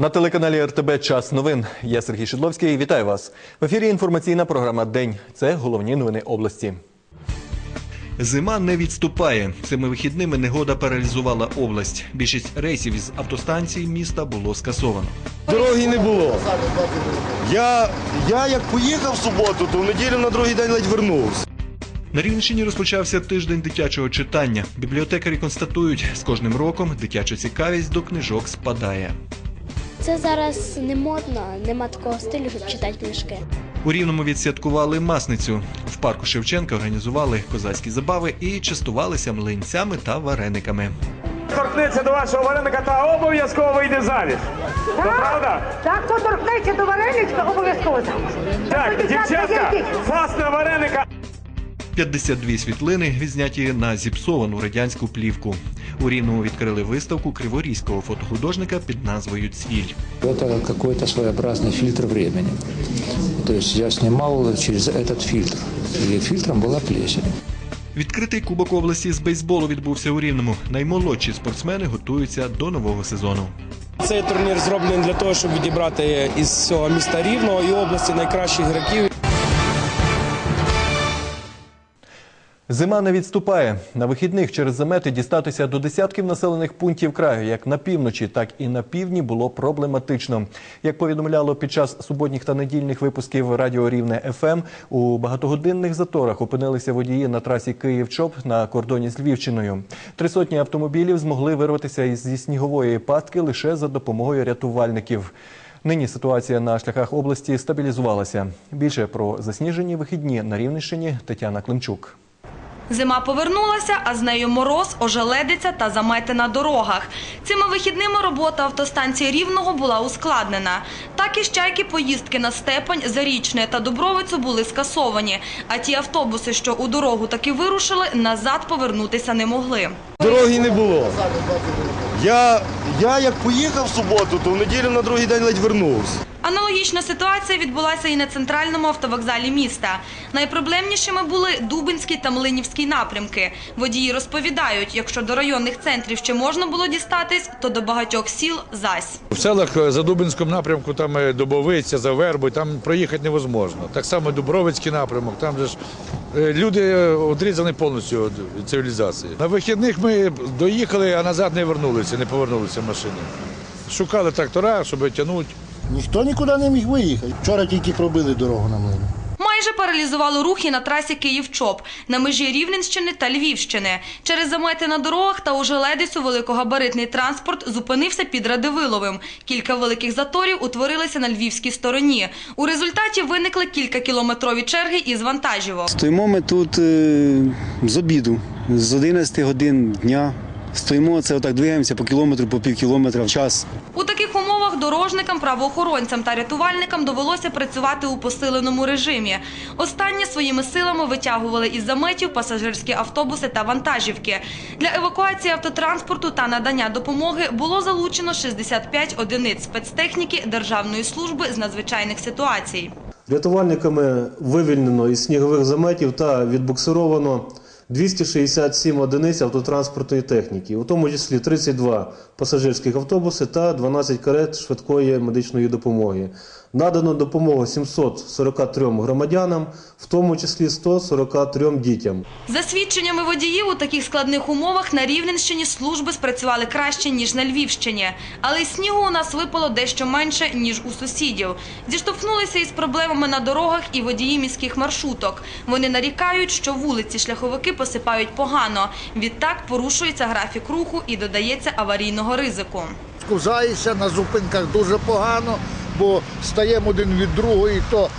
На телеканалі РТБ Час новин. Я Сергій Шедловський. Вітаю вас. В ефірі інформаційна програма День. Це головні новини області. Зима не відступає. Цими вихідними негода паралізувала область. Більшість рейсів із автостанцій міста було скасовано. Дороги не було. Я, я як поїхав в суботу, то в неділю на другий день ледь вернувся. На Рівненщині розпочався тиждень дитячого читання. Бібліотекарі констатують, з кожним роком дитяча цікавість до книжок спадає. Це зараз не модно, нема такого стилю, щоб читати книжки. У Рівному відсвяткували масницю. В парку Шевченка організували козацькі забави і частувалися млинцями та варениками. торкнеться до вашого вареника та обов'язково вийде заміж. То правда? Так, хто торкнеться до вареничка, обов'язково замуж. Так, дівчатка, власне вареника. 52 світлини відзняті на зіпсовану радянську плівку. У Рівному відкрили виставку криворізького фотохудожника під назвою Цвіль. Это какой-то своеобразный фильтр времени. То есть я снимал через этот фильтр. И фильтром была плесень. Відкритий кубок області з бейсболу відбувся у Рівному. Наймолодші спортсмени готуються до нового сезону. Цей турнір зроблений для того, щоб відібрати із всього міста Рівного і області найкращих гравців. Зима не відступає. На вихідних через замети дістатися до десятків населених пунктів краю, як на півночі, так і на півдні, було проблематично. Як повідомляло під час суботніх та недільних випусків Радіо Рівне ФМ, у багатогодинних заторах опинилися водії на трасі Київ-Чоп на кордоні з Львівщиною. Три сотні автомобілів змогли вирватися зі снігової пастки лише за допомогою рятувальників. Нині ситуація на шляхах області стабілізувалася. Більше про засніжені вихідні на Рівненщині Тетяна Климчук. Зима повернулася, а з нею мороз, ожеледиця та замети на дорогах. Цими вихідними робота автостанції Рівного була ускладнена. Так і з чайки поїздки на Степань, Зарічне та Дубровицю були скасовані. А ті автобуси, що у дорогу таки вирушили, назад повернутися не могли. Дороги не було. Я, я як поїхав в суботу, то в неділю на другий день ледь вернувся. Аналогічна ситуація відбулася і на центральному автовокзалі міста. Найпроблемнішими були Дубинський та Млинівський напрямки. Водії розповідають, якщо до районних центрів ще можна було дістатись, то до багатьох сіл зась. В селах е, за Дубинському напрямку, там е, Дубовиця, за Вербою, там проїхати невозможно. Так само Дубровицький напрямок, там же ж е, люди відрізані повністю від цивілізації. На вихідних ми доїхали, а назад не вернулися, не повернулися машини. Шукали трактора, щоб тягнути. Ніхто нікуди не міг виїхати. Вчора тільки пробили дорогу на млині. Майже паралізувало рухи на трасі Київ-Чоп на межі Рівненщини та Львівщини. Через замети на дорогах та ужеледицю великогабаритний транспорт зупинився під Радивиловим. Кілька великих заторів утворилися на львівській стороні. У результаті виникли кількакілометрові черги із вантажівок. Стоїмо ми тут е, з обіду, з 11 годин дня. Стоїмо, це отак двигаємося по кілометру, по пів кілометра в час. У таких умовах дорожникам, правоохоронцям та рятувальникам довелося працювати у посиленому режимі. Останні своїми силами витягували із заметів пасажирські автобуси та вантажівки. Для евакуації автотранспорту та надання допомоги було залучено 65 одиниць спецтехніки Державної служби з надзвичайних ситуацій. Рятувальниками вивільнено із снігових заметів та відбуксировано 267 одиниць автотранспортної техніки, у тому числі 32 пасажирських автобуси та 12 карет швидкої медичної допомоги. Надано допомогу 743 громадянам, в тому числі 143 дітям. За свідченнями водіїв, у таких складних умовах на Рівненщині служби спрацювали краще, ніж на Львівщині. Але й снігу у нас випало дещо менше, ніж у сусідів. Зіштовхнулися із проблемами на дорогах і водії міських маршруток. Вони нарікають, що вулиці шляховики посипають погано. Відтак порушується графік руху і додається аварійного ризику. Скузаєшся на зупинках дуже погано, бо стаємо один від другого і то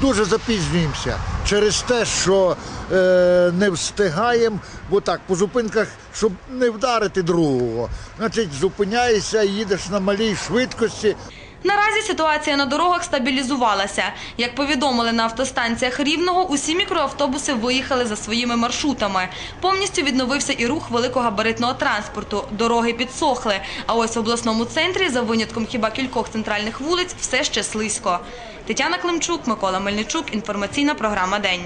дуже запізнюємося через те, що е, не встигаємо, бо так, по зупинках, щоб не вдарити другого. Значить, зупиняєшся, їдеш на малій швидкості. Наразі ситуація на дорогах стабілізувалася. Як повідомили на автостанціях Рівного, усі мікроавтобуси виїхали за своїми маршрутами. Повністю відновився і рух великогабаритного транспорту. Дороги підсохли. А ось в обласному центрі, за винятком хіба кількох центральних вулиць, все ще слизько. Тетяна Климчук, Микола Мельничук. Інформаційна програма День.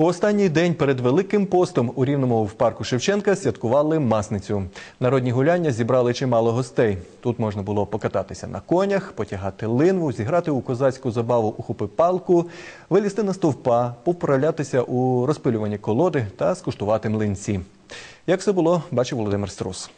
У останній день перед Великим постом у Рівному в парку Шевченка святкували масницю. Народні гуляння зібрали чимало гостей. Тут можна було покататися на конях, потягати линву, зіграти у козацьку забаву ухопи палку, вилізти на стовпа, повправлятися у розпилюванні колоди та скуштувати млинці. Як все було, бачив Володимир Струс.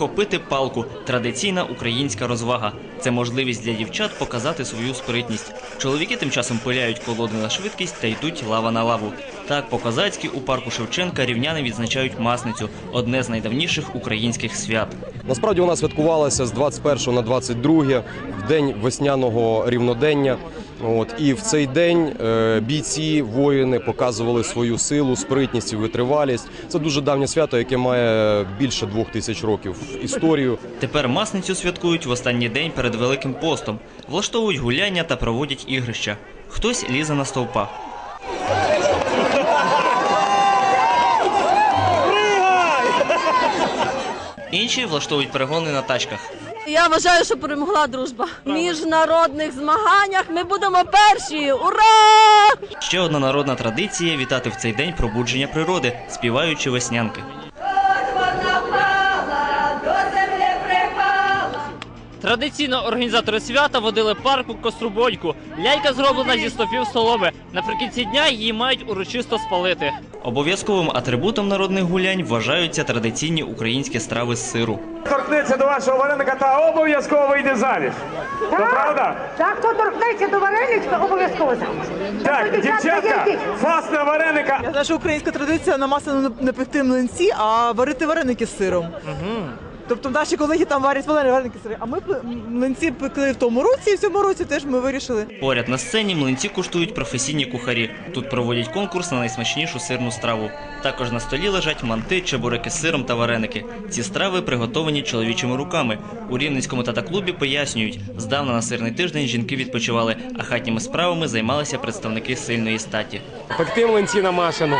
Хопити палку традиційна українська розвага. Це можливість для дівчат показати свою спритність. Чоловіки тим часом пиляють колоди на швидкість та йдуть лава на лаву. Так, по-козацьки у парку Шевченка рівняни відзначають масницю одне з найдавніших українських свят. Насправді вона святкувалася з 21 на 22 в день весняного рівнодення. От і в цей день е, бійці, воїни показували свою силу, спритність і витривалість. Це дуже давнє свято, яке має більше двох тисяч років історію. Тепер масницю святкують в останній день перед Великим постом, влаштовують гуляння та проводять ігрища. Хтось лізе на стовпа. Інші влаштовують перегони на тачках. Я вважаю, що перемогла дружба. В міжнародних змаганнях ми будемо перші. Ура! Ще одна народна традиція вітати в цей день пробудження природи, співаючи веснянки. Традиційно організатори свята водили парку Кострубоньку. Лялька зроблена зі стопів соломи. Наприкінці дня її мають урочисто спалити. Обов'язковим атрибутом народних гулянь вважаються традиційні українські страви з сиру. Торкнеться до вашого вареника та обов'язково вийде заміж. То правда? Так, хто торкнеться до вареничка, обов'язково замуж. Так, дівчатка, фас на вареника. Я знаю, що українська традиція на масляно не пекти млинці, а варити вареники з сиром. Тобто наші колеги там варять варені- вареники з сиром. А ми млинці пекли в тому році, і в цьому році теж ми вирішили. Поряд на сцені млинці куштують професійні кухарі. Тут проводять конкурс на найсмачнішу сирну страву. Також на столі лежать манти, чебуреки з сиром та вареники. Ці страви приготовані чоловічими руками. У рівненському татаклубі пояснюють, здавна на сирний тиждень жінки відпочивали, а хатніми справами займалися представники сильної статі. пекти млинці на машину,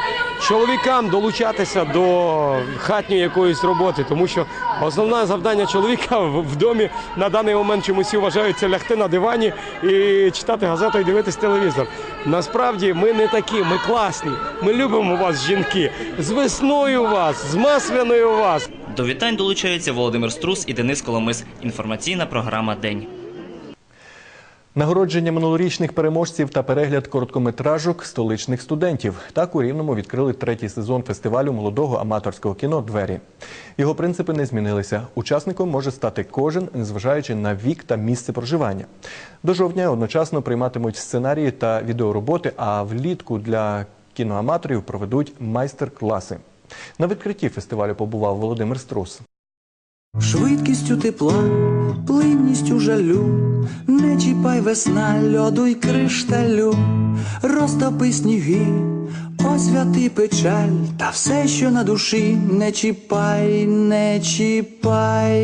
чоловікам долучатися до хатньої якоїсь роботи, тому що основне завдання чоловіка в домі на даний момент чомусь всі вважають лягти на дивані і читати газету і дивитись телевізор. Насправді ми не такі, ми класні. Ми любимо вас, жінки. З весною вас, з масляною вас. До вітань долучаються Володимир Струс і Денис Коломис. Інформаційна програма День. Нагородження минулорічних переможців та перегляд короткометражок столичних студентів. Так у Рівному відкрили третій сезон фестивалю молодого аматорського кіно Двері. Його принципи не змінилися. Учасником може стати кожен, незважаючи на вік та місце проживання. До жовтня одночасно прийматимуть сценарії та відеороботи, а влітку для кіноаматорів проведуть майстер-класи. На відкритті фестивалю побував Володимир Струс. Швидкістю тепла, плинністю жалю, не чіпай весна льоду й кришталю, розтопи сніги, освяти печаль, та все, що на душі, не чіпай, не чіпай.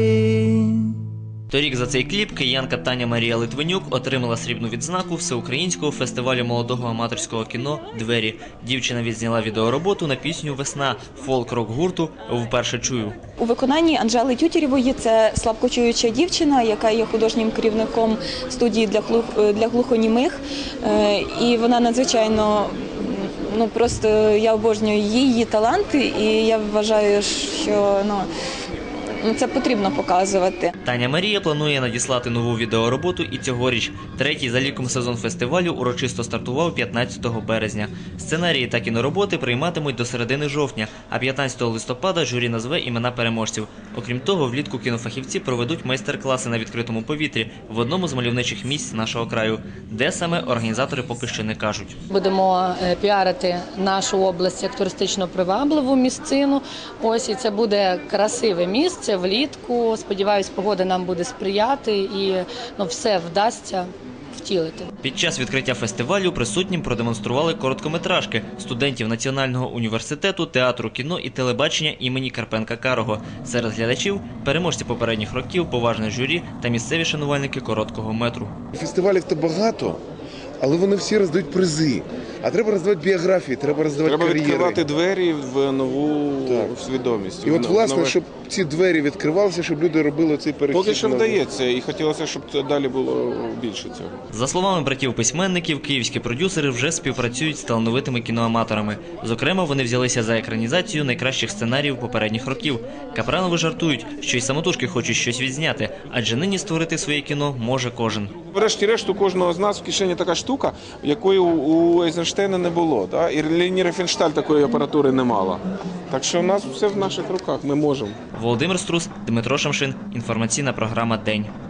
Торік за цей кліп киянка Таня Марія Литвинюк отримала срібну відзнаку всеукраїнського фестивалю молодого аматорського кіно Двері. Дівчина відзняла відеороботу на пісню Весна фолк-рок гурту Вперше чую. У виконанні Анжели Тютєрєвої це слабкочуюча дівчина, яка є художнім керівником студії для глух- для глухонімих. Е, І вона надзвичайно ну просто я обожнюю її, її таланти, і я вважаю, що ну, це потрібно показувати. Таня Марія планує надіслати нову відеороботу і цьогоріч. Третій за ліком сезон фестивалю урочисто стартував 15 березня. Сценарії та кінороботи прийматимуть до середини жовтня, а 15 листопада журі назве імена переможців. Окрім того, влітку кінофахівці проведуть майстер-класи на відкритому повітрі в одному з мальовничих місць нашого краю, де саме організатори поки що не кажуть. Будемо е, піарити нашу область як туристично привабливу місцину. Ось і це буде красиве місце влітку. Сподіваюсь, погода нам буде сприяти і ну все вдасться втілити. Під час відкриття фестивалю присутнім продемонстрували короткометражки студентів Національного університету театру кіно і телебачення імені Карпенка Карого. Серед глядачів переможці попередніх років, поважне журі та місцеві шанувальники короткого метру. Фестивалів то багато, але вони всі роздають призи. А треба роздавати біографії, треба роздавати Треба кар'єри. відкривати двері в нову свідомість. І от, власне, нове- щоб ці двері відкривалися, щоб люди робили цей перехід. Поки що вдається, і хотілося, щоб це далі було більше цього. За словами братів письменників, київські продюсери вже співпрацюють з талановитими кіноаматорами. Зокрема, вони взялися за екранізацію найкращих сценаріїв попередніх років. Капранови жартують, що й самотужки хочуть щось відзняти, адже нині створити своє кіно може кожен. Врешті-решт, у кожного з нас в кишені така штука, якої у- у Ейзенштейна не було. Да? І Лені Рефеншталь такої апаратури не мала. Так що у нас все в наших руках, ми можемо. Володимир Струс, Дмитро Шамшин. Інформаційна програма День.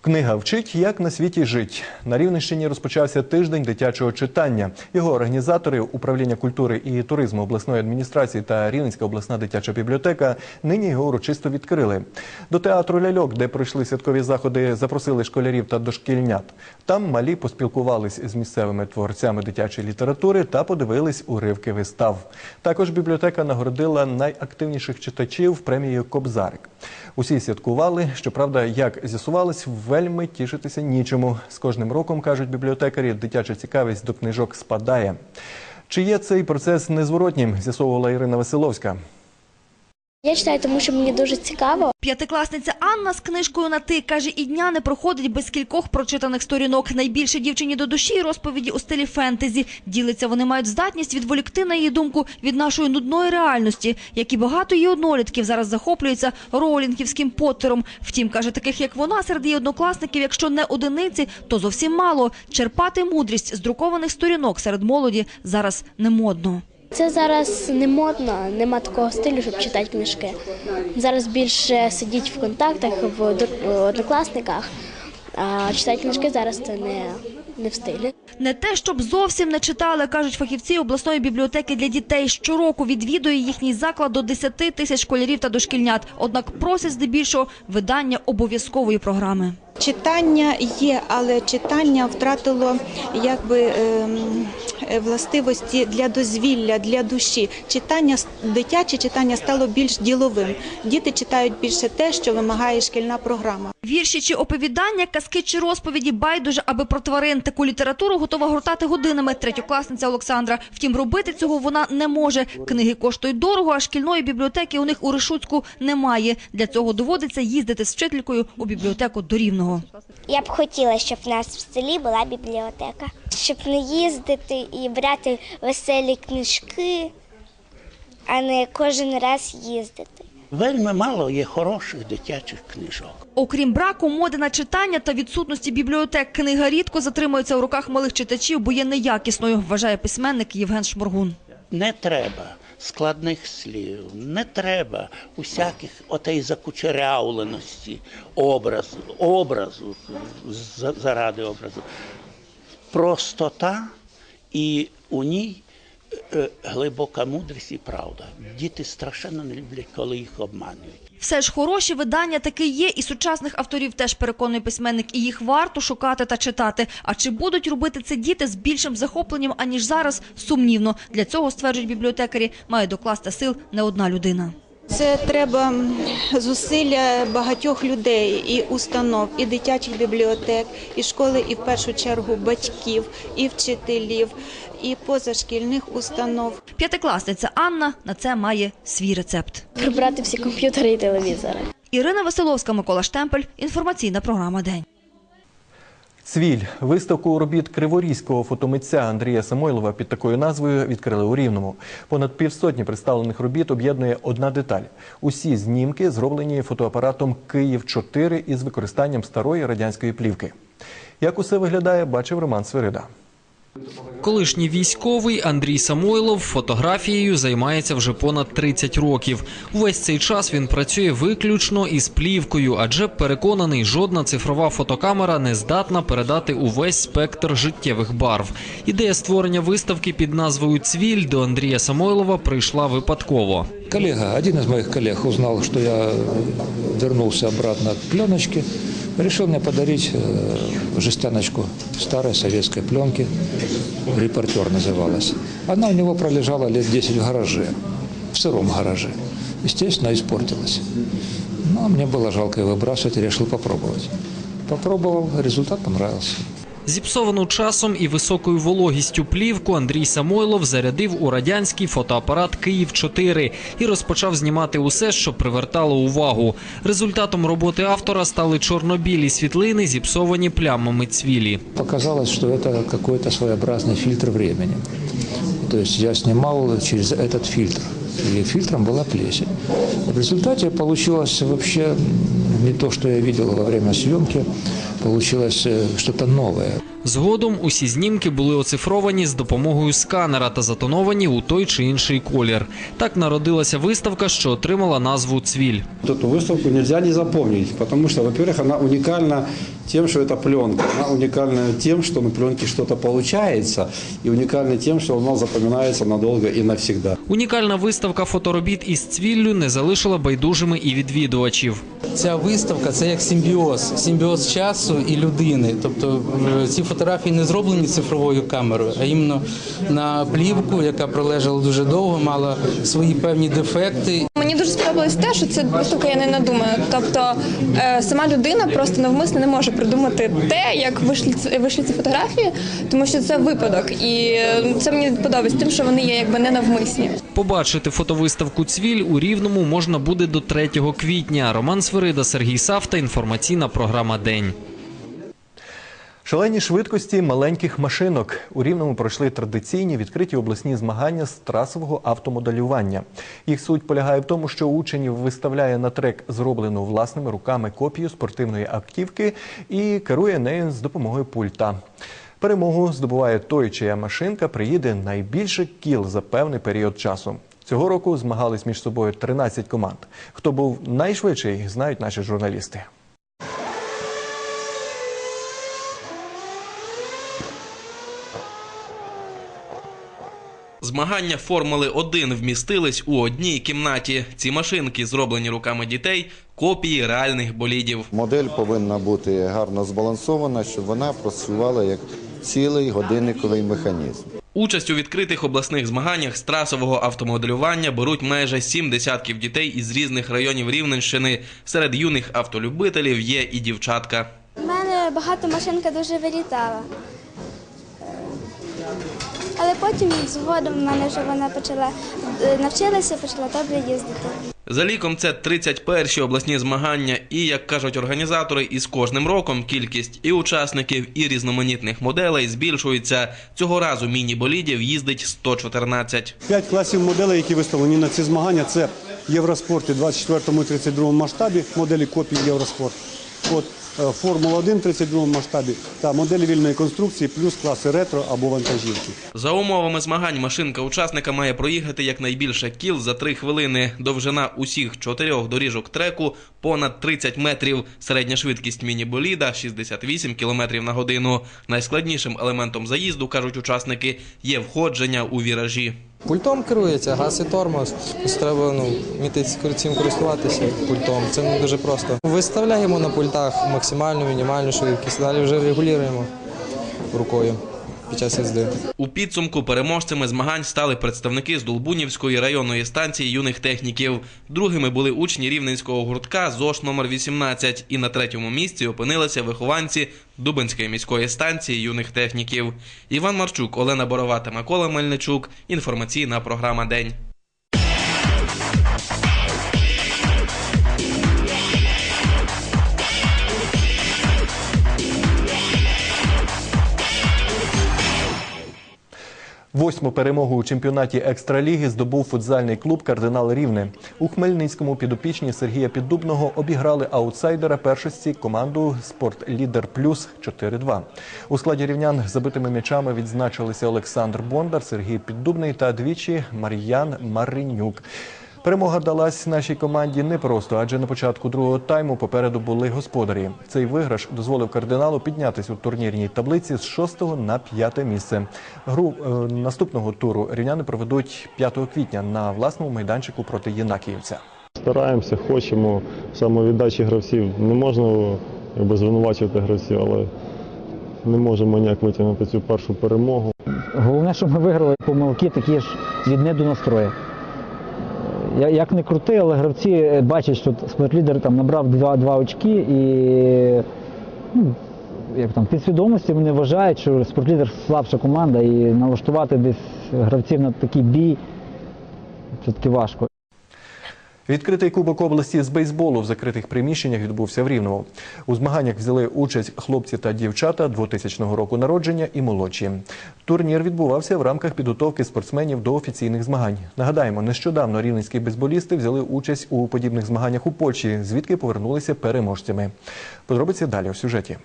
Книга вчить, як на світі жить. На Рівненщині розпочався тиждень дитячого читання. Його організатори управління культури і туризму обласної адміністрації та Рівненська обласна дитяча бібліотека нині його урочисто відкрили. До театру ляльок, де пройшли святкові заходи, запросили школярів та дошкільнят. Там малі поспілкувались з місцевими творцями дитячої літератури та подивились уривки вистав. Також бібліотека нагородила найактивніших читачів премією Кобзарик. Усі святкували. Щоправда, як з'ясувалось, вельми тішитися нічому. З кожним роком кажуть бібліотекарі, дитяча цікавість до книжок спадає. Чи є цей процес незворотнім? З'ясовувала Ірина Василовська. Я читаю, тому що мені дуже цікаво. П'ятикласниця Анна з книжкою на ти каже, і дня не проходить без кількох прочитаних сторінок. Найбільше дівчині до душі розповіді у стилі фентезі. Ділиться вони мають здатність відволікти на її думку від нашої нудної реальності, як і багато її однолітків зараз захоплюються ролінгівським поттером. Втім, каже, таких як вона серед її однокласників, якщо не одиниці, то зовсім мало. Черпати мудрість з друкованих сторінок серед молоді зараз не модно. Це зараз не модно, нема такого стилю, щоб читати книжки. Зараз більше сидіть в контактах, в однокласниках, а читати книжки зараз це не, не в стилі. Не те, щоб зовсім не читали, кажуть фахівці обласної бібліотеки для дітей. Щороку відвідує їхній заклад до 10 тисяч школярів та дошкільнят. Однак просять здебільшого видання обов'язкової програми. Читання є, але читання втратило якби ем, е, властивості для дозвілля, для душі. Читання дитяче читання стало більш діловим. Діти читають більше те, що вимагає шкільна програма. Вірші чи оповідання, казки чи розповіді байдуже, аби про тварин таку літературу готова гортати годинами. Третьокласниця Олександра. Втім, робити цього вона не може. Книги коштують дорого, а шкільної бібліотеки у них у Решуцьку немає. Для цього доводиться їздити з вчителькою у бібліотеку до Рівного. Я б хотіла, щоб в нас в селі була бібліотека, щоб не їздити і брати веселі книжки, а не кожен раз їздити. Вельми мало є хороших дитячих книжок. Окрім браку моди на читання та відсутності бібліотек, книга рідко затримується в руках малих читачів, бо є неякісною, вважає письменник Євген Шморгун. Не треба складних слів, не треба усяких отей закучерявленості образу, образу заради образу. Простота і у ній глибока мудрість і правда. Діти страшенно не люблять, коли їх обманюють. Все ж хороші видання таки є, і сучасних авторів теж переконує письменник, і їх варто шукати та читати. А чи будуть робити це діти з більшим захопленням, аніж зараз, сумнівно. Для цього, стверджують бібліотекарі, має докласти сил не одна людина. Це треба зусилля багатьох людей і установ, і дитячих бібліотек, і школи, і в першу чергу батьків, і вчителів, і позашкільних установ. П'ятикласниця Анна на це має свій рецепт. Прибрати всі комп'ютери і телевізори. Ірина Василовська, Микола Штемпель. Інформаційна програма День. Цвіль виставку робіт криворізького фотомитця Андрія Самойлова під такою назвою відкрили у Рівному. Понад півсотні представлених робіт об'єднує одна деталь. Усі знімки зроблені фотоапаратом Київ 4 із використанням старої радянської плівки. Як усе виглядає, бачив Роман Свирида. Колишній військовий Андрій Самойлов фотографією займається вже понад 30 років. Увесь цей час він працює виключно із плівкою, адже переконаний, жодна цифрова фотокамера не здатна передати увесь спектр життєвих барв. Ідея створення виставки під назвою Цвіль до Андрія Самойлова прийшла випадково. Коллега, один из моих коллег узнал, что я вернулся обратно к пленочке, решил мне подарить э, жестяночку старой советской пленки, «Репортер» называлась. Она у него пролежала лет 10 в гараже, в сыром гараже. Естественно, испортилась. Но мне было жалко ее выбрасывать и решил попробовать. Попробовал, результат понравился. Зіпсовану часом і високою вологістю плівку Андрій Самойлов зарядив у радянський фотоапарат Київ 4 і розпочав знімати усе, що привертало увагу. Результатом роботи автора стали чорно-білі світлини, зіпсовані плямами цвілі. Показалось, что это какой-то своеобразный фильтр времени. То есть я снимал через этот фильтр. И фильтром была плесень. В результате получилось вообще не то, что я видел во время съемки, получилось э, что-то новое. Згодом усі знімки були оцифровані з допомогою сканера та затоновані у той чи інший колір. Так народилася виставка, що отримала назву Цвіль. Эту выставку нельзя не запомнить, потому что, во-первых, она уникальна тем, что это пленка. Она уникальна тем, что на пленке что-то получается, и уникальна тем, что она запоминается надолго и навсегда. Унікальна виставка фоторобіт із цвіллю не залишила байдужими і відвідувачів. Ця виставка це як симбіоз, симбіоз часу і людини. Тобто е, ці фотографії не зроблені цифровою камерою, а іменно на плівку, яка пролежала дуже довго, мала свої певні дефекти. Мені дуже сподобалось те, що це виставка я не надумаю. Тобто е, сама людина просто навмисно не може придумати те, як вийшли вийшли ці фотографії, тому що це випадок, і е, це мені подобається тим, що вони є якби не навмисні. Побачити фотовиставку Цвіль у Рівному можна буде до 3 квітня. Роман Свирида, Сергій Савта. Інформаційна програма День. Шалені швидкості маленьких машинок у Рівному пройшли традиційні відкриті обласні змагання з трасового автомоделювання. Їх суть полягає в тому, що учень виставляє на трек зроблену власними руками копію спортивної автівки і керує нею з допомогою пульта. Перемогу здобуває той, чия машинка приїде найбільше кіл за певний період часу. Цього року змагались між собою 13 команд. Хто був найшвидший, знають наші журналісти. Змагання Формули 1 вмістились у одній кімнаті. Ці машинки, зроблені руками дітей, копії реальних болідів. Модель повинна бути гарно збалансована, щоб вона працювала як цілий годинниковий механізм. Участь у відкритих обласних змаганнях з трасового автомоделювання беруть майже сім десятків дітей із різних районів Рівненщини. Серед юних автолюбителів є і дівчатка. У мене багато машинка дуже вилітала. Потім згодом в мене вже вона почала е, навчилася, почала добре їздити. За ліком це 31-ші обласні змагання, і як кажуть організатори, із кожним роком кількість і учасників, і різноманітних моделей збільшується. Цього разу міні-болідів їздить 114. П'ять класів моделей, які виставлені на ці змагання, це Євроспорт і 24 і 32 масштабі, моделі копії Євроспорт. От Формула 1 в 32 масштабі та моделі вільної конструкції, плюс класи ретро або вантажівки. За умовами змагань машинка учасника має проїхати якнайбільше кіл за 3 хвилини. Довжина усіх чотирьох доріжок треку понад 30 метрів. Середня швидкість міні-боліда 68 км на годину. Найскладнішим елементом заїзду, кажуть учасники, є входження у віражі. Пультом керується, газ і тормоз. Треба ну, вміти цим користуватися пультом. Це не дуже просто. Виставляємо на пультах максимальну, мінімальну швидкість, далі вже регулюємо рукою під час їзди. У підсумку переможцями змагань стали представники з Долбунівської районної станції юних техніків. Другими були учні рівненського гуртка ЗОШ номер 18 і на третьому місці опинилися вихованці Дубинської міської станції юних техніків. Іван Марчук, Олена Борова та Микола Мельничук. Інформаційна програма День. Восьму перемогу у чемпіонаті екстраліги здобув футзальний клуб Кардинал Рівне. У Хмельницькому підопічні Сергія Піддубного обіграли аутсайдера першості команду Спорт Лідер Плюс 4-2. У складі рівнян забитими м'ячами відзначилися Олександр Бондар, Сергій Піддубний та двічі Мар'ян Маринюк. Перемога далась нашій команді непросто, адже на початку другого тайму попереду були господарі. Цей виграш дозволив кардиналу піднятися у турнірній таблиці з 6 на 5 місце. Гру е, наступного туру рівняни проведуть 5 квітня на власному майданчику проти Єнакіївця. Стараємося, хочемо самовіддачі гравців. Не можна якби, звинувачувати гравців, але не можемо ніяк витягнути цю першу перемогу. Головне, щоб ми виграли помилки такі ж від не до настрою. Я- Як не крути, але гравці бачать, що спортлідер там набрав два, два очки і ну, як там, підсвідомості вони вважають, що спортлідер слабша команда і налаштувати десь гравців на такий бій все-таки важко. Відкритий кубок області з бейсболу в закритих приміщеннях відбувся в Рівному. У змаганнях взяли участь хлопці та дівчата 2000 року народження і молодші. Турнір відбувався в рамках підготовки спортсменів до офіційних змагань. Нагадаємо, нещодавно рівненські бейсболісти взяли участь у подібних змаганнях у Польщі, звідки повернулися переможцями. Подробиці далі у сюжеті.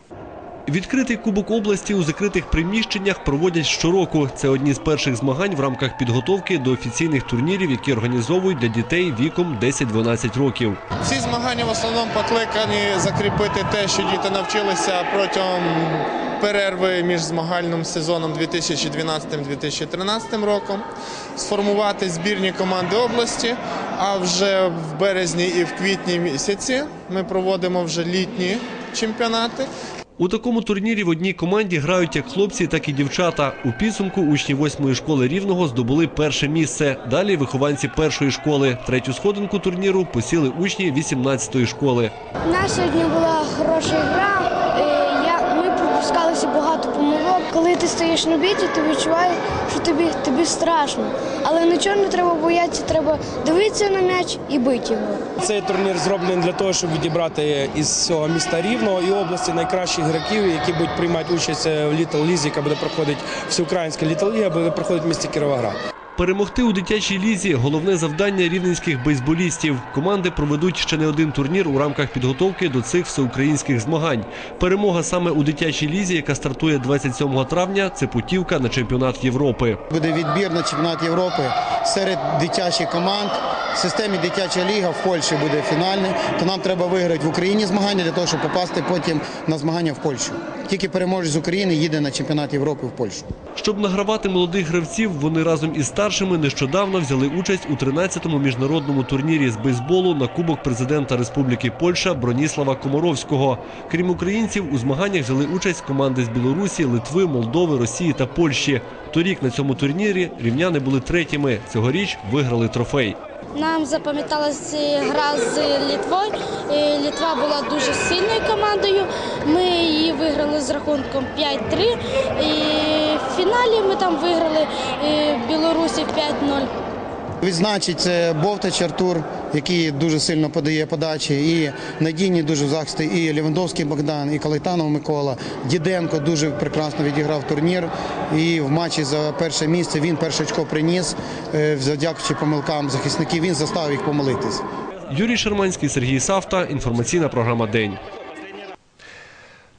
Відкритий Кубок області у закритих приміщеннях проводять щороку. Це одні з перших змагань в рамках підготовки до офіційних турнірів, які організовують для дітей віком 10-12 років. Ці змагання в основному покликані закріпити те, що діти навчилися протягом перерви між змагальним сезоном 2012-2013 роком, сформувати збірні команди області. А вже в березні і в квітні місяці ми проводимо вже літні чемпіонати. У такому турнірі в одній команді грають як хлопці, так і дівчата. У підсумку учні восьмої школи рівного здобули перше місце. Далі вихованці першої школи. Третю сходинку турніру посіли учні 18-ї школи. У нас сьогодні була хороша гра. Е, ми пропускалися багато. Коли ти стоїш на біді, ти відчуваєш, що тобі, тобі страшно. Але нічого не треба боятися, треба дивитися на м'яч і бити його. Цей турнір зроблений для того, щоб відібрати із цього міста Рівного і області найкращих гравців, які будуть приймати участь в Літл Лізі, яка буде проходити всеукраїнська Літл Ліга, буде проходити в місті Кіровоград. Перемогти у дитячій лізі головне завдання рівненських бейсболістів. Команди проведуть ще не один турнір у рамках підготовки до цих всеукраїнських змагань. Перемога саме у дитячій лізі, яка стартує 27 травня, це путівка на чемпіонат Європи. Буде відбір на чемпіонат Європи серед дитячих команд. В системі дитяча ліга в Польщі буде фінальний, то нам треба виграти в Україні змагання для того, щоб попасти потім на змагання в Польщу. Тільки переможець з України їде на чемпіонат Європи в Польщу. Щоб награвати молодих гравців, вони разом із старшими нещодавно взяли участь у 13-му міжнародному турнірі з бейсболу на Кубок президента Республіки Польща Броніслава Комаровського. Крім українців, у змаганнях взяли участь команди з Білорусі, Литви, Молдови, Росії та Польщі. Торік на цьому турнірі рівняни були третіми. Цьогоріч виграли трофей. Нам запам'яталася гра з Літвою. Е, Літва була дуже сильною командою. Ми її виграли з рахунком 5-3. І в фіналі ми там виграли Білорусі 5-0. Відзначить це Бовтач Артур, який дуже сильно подає подачі, і надійні дуже в захисті, і Лівандовський Богдан, і Калайтанов Микола. Діденко дуже прекрасно відіграв турнір. І в матчі за перше місце він перше очко приніс, е, помилкам захисників, він заставив їх помилитись. Юрій Шерманський, Сергій Савта. Інформаційна програма День.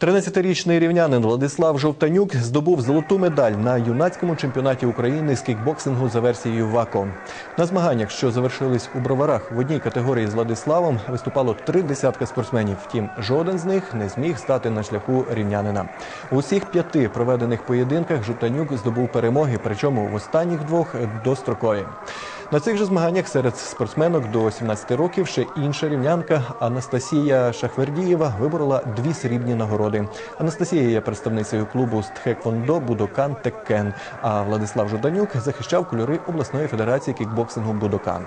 13-річний рівнянин Владислав Жовтанюк здобув золоту медаль на юнацькому чемпіонаті України з кікбоксингу за версією ВАКО. На змаганнях, що завершились у броварах, в одній категорії з Владиславом виступало три десятка спортсменів. Втім, жоден з них не зміг стати на шляху рівнянина. У всіх п'яти проведених поєдинках Жовтанюк здобув перемоги, причому в останніх двох дострокові. На цих же змаганнях серед спортсменок до 17 років ще інша рівнянка Анастасія Шахвердієва виборола дві срібні нагороди. Анастасія є представницею клубу з тхеквондо Будокан Теккен, а Владислав Жоданюк захищав кольори обласної федерації кікбоксингу Будокан.